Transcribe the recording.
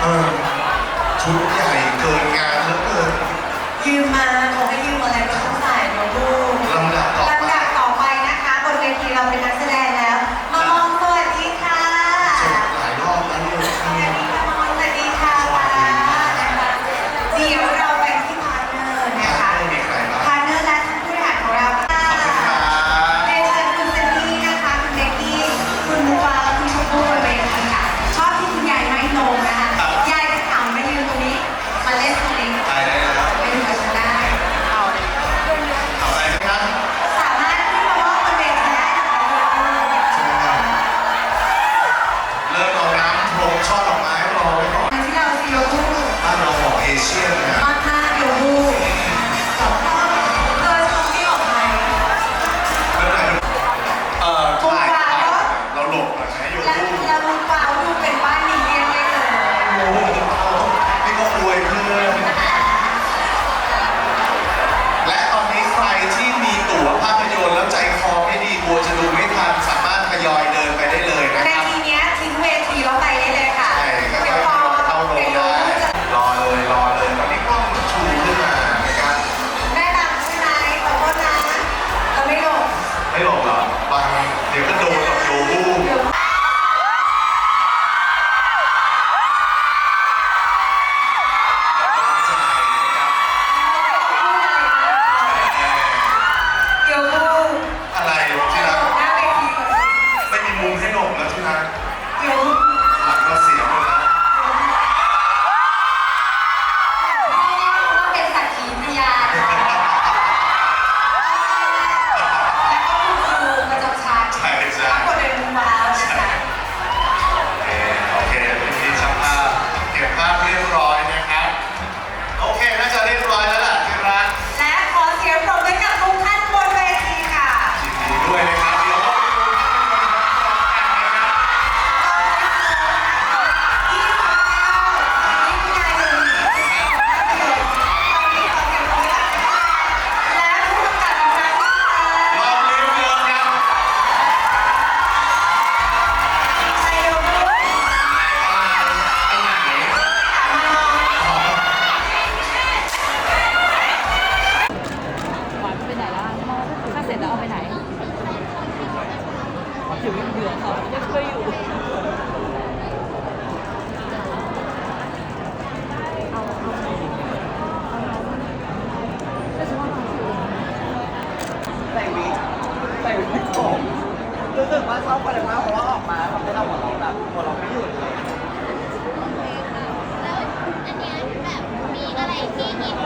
เออชุดใหญ่เกินงานแล้วเกินยืมมาขอให้ยืมอะไรก็ต้องใส่เนอะลูกลำดับต่อไป ลำดับต่อไปนะคะ บนเวทีเราเป็นนักแสดง จะเอาไปไหนถึงเดือดเขาไม่เคยอยู่แต่วิแต่วิผมรู้สึกว่าชอบคนมากเพราะว่าออกมาทำให้เราหัวราะแหัวเราะไม่หยุดเลย แล้วอันนี้ยแบบมีอะไรที่หยิบ